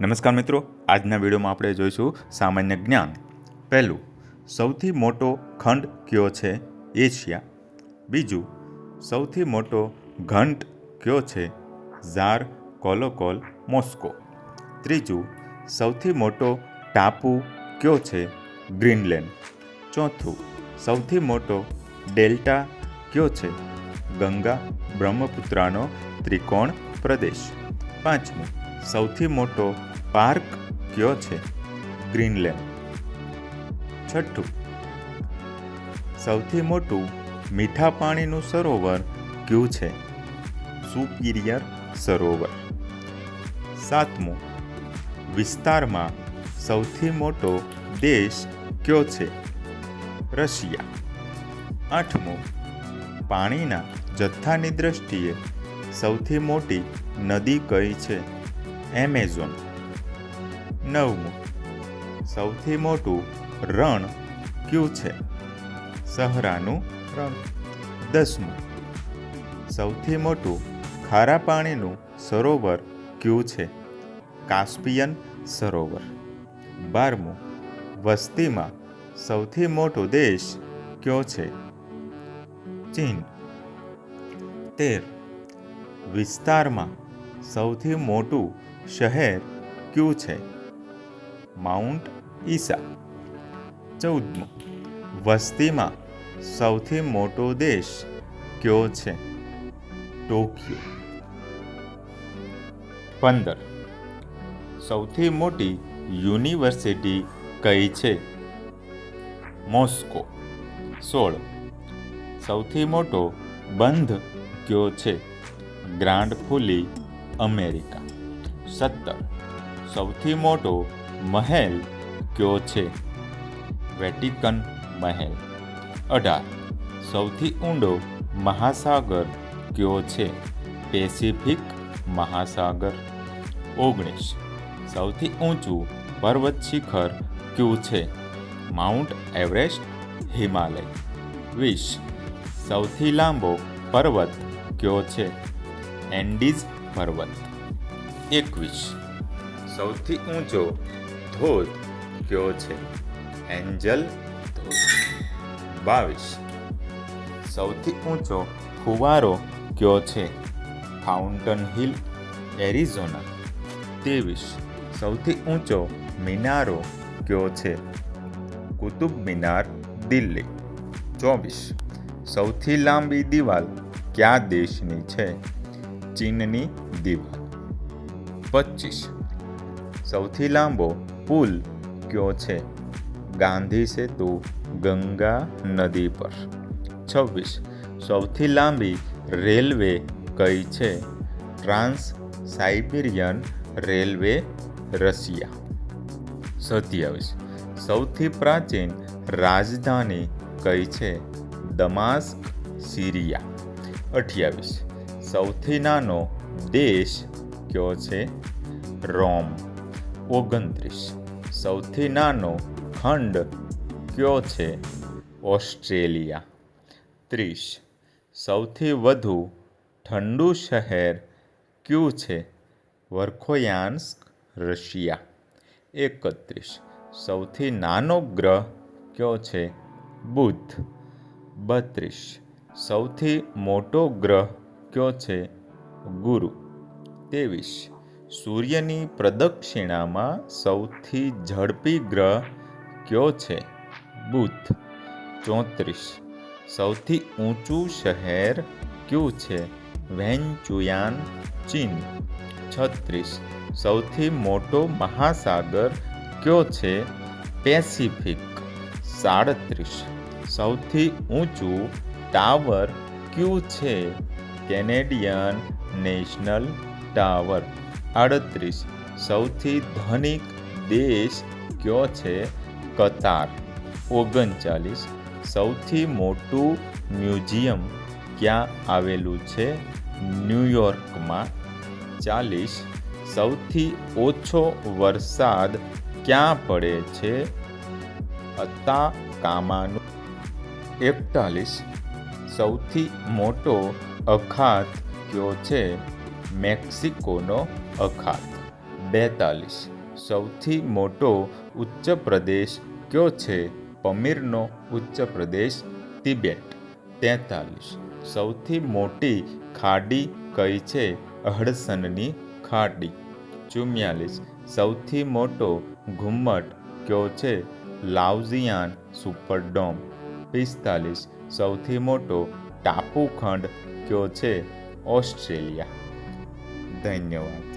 નમસ્કાર મિત્રો, આજના વિડીયોમાં આપણે જોઈશું સામાન્ય જ્ઞાન. પહેલું, સૌથી મોટો ખંડ કયો છે? એશિયા. બીજું, સૌથી મોટો ઘંટ કયો છે? Tsar, Kolokol, Moscow. ત્રીજું, સૌથી મોટો ટાપુ કયો છે? ગ્રીનલેન્ડ. ચોથું, સૌથી મોટો ડેલ્ટા કયો છે? ગંગા બ્રહ્મપુત્રાનો ત્રિકોણ પ્રદેશ. પાંચમું સૌથી મોટો પાર્ક કયો છે? ગ્રીનલેન્ડ. છઠ્ઠું. સૌથી મોટું મીઠા પાણીનું સરોવર કયું છે? સુપિરિયર સરોવર. સાતમું. વિસ્તારમાં સૌથી મોટો દેશ કયો છે? રશિયા. આઠમું. પાણીના જથ્થાની દ્રષ્ટિએ સૌથી મોટી નદી કઈ છે? એમેઝોન. નવમું. સૌથી મોટું રણ કયું છે? સહરાનું રણ. દસમું. સૌથી મોટું ખારા પાણીનું સરોવર કયું છે? કાસ્પિયન સરોવર. બારમું. વસ્તીમાં સૌથી મોટો દેશ કયો છે? ચીન. તેર. વિસ્તારમાં સૌથી મોટું શહેર કયું છે? માઉન્ટ ઈસા, ચૌદમો. વસ્તીમાં સૌથી મોટો દેશ કયો છે? ટોક્યો. પંદર. સૌથી મોટી યુનિવર્સિટી કઈ છે? મોસ્કો. સોળ. સૌથી મોટો બંધ કયો છે? Grand Coulee America. સત્તર સૌથી મોટો મહેલ કયો છે? વેટિકન મહેલ. અઢાર. સૌથી ઊંડો મહાસાગર કયો છે? પેસિફિક મહાસાગર. ઓગણીસ. સૌથી ઊંચું પર્વત શિખર કયું છે? Mount Everest, Himalaya. વીસ. સૌથી લાંબો પર્વત કયો છે? એન્ડીઝ પર્વત. એકવીસ. સૌથી ઊંચો ધોધ કયો છે? એન્જલ ધોધ. બાવીસ. સૌથી ઊંચો ફુવારો કયો છે? Fountain hill, Arizona. ત્રેવીસ. સૌથી ઊંચો મિનારો કયો છે? કુતુબ મિનાર, દિલ્હી. ચોવીસ. સૌથી લાંબી દિવાલ કયા દેશની છે? ચીનની દિવાલ. પચીસ. સૌથી લાંબો પુલ કયો છે? ગાંધી સેતુ, ગંગા નદી પર. છવ્વીસ. સૌથી લાંબી રેલવે કઈ છે? Trans Siberian railway, Russia. સત્યાવીસ. સૌથી પ્રાચીન રાજધાની કઈ છે? દમાસ્ક, સિરિયા. અઠ્યાવીસ. સૌથી નાનો દેશ કયો છે, રોમ ઓગણત્રીસ. સૌથી નાનો ખંડ કયો છે? ઓસ્ટ્રેલિયા. ત્રીસ. સૌથી વધુ ઠંડુ શહેર કયું છે? Verkhoyansk, Russia. એકત્રીસ. સૌથી નાનો ગ્રહ કયો છે? બુધ. બત્રીસ. સૌથી મોટો ગ્રહ કયો છે? ગુરુ. ત્રેવીસ. સૂર્યની પ્રદક્ષિણામાં સૌથી ઝડપી ગ્રહ કયો છે? બુધ. ચોત્રીસ. સૌથી ઊંચું શહેર કયું છે? વેન્ચુયાન ચીન. છત્રીસ. સૌથી મોટો મહાસાગર કયો છે? પેસિફિક. સાડત્રીસ. સૌથી ઊંચું ટાવર કયું છે? Canadian national tower. આડત્રીસ. સૌથી ધનિક દેશ કયો છે? કતાર. ઓગણચાલીસ. સૌથી મોટું મ્યુઝિયમ ક્યાં આવેલું છે? ન્યૂયોર્કમાં. ચાલીસ. સૌથી ઓછો વરસાદ ક્યાં પડે છે? અતાકામાનું. એકતાલીસ. સૌથી મોટો અખાત કયો છે? મેક્સિકોનો અખાત. બેતાલીસ. સૌથી મોટો ઉચ્ચ પ્રદેશ કયો છે? પમીરનો ઉચ્ચ પ્રદેશ તિબેટ. તેતાલીસ. સૌથી મોટી ખાડી કઈ છે? અહડસનની ખાડી. ચુમ્યાલીસ. સૌથી મોટો ઘુમ્મટ કયો છે? લાઉઝિયાન સુપરડોમ. પિસ્તાલીસ. સૌથી મોટો ટાપુ ખંડ કયો છે? ઓસ્ટ્રેલિયા. धन्यवाद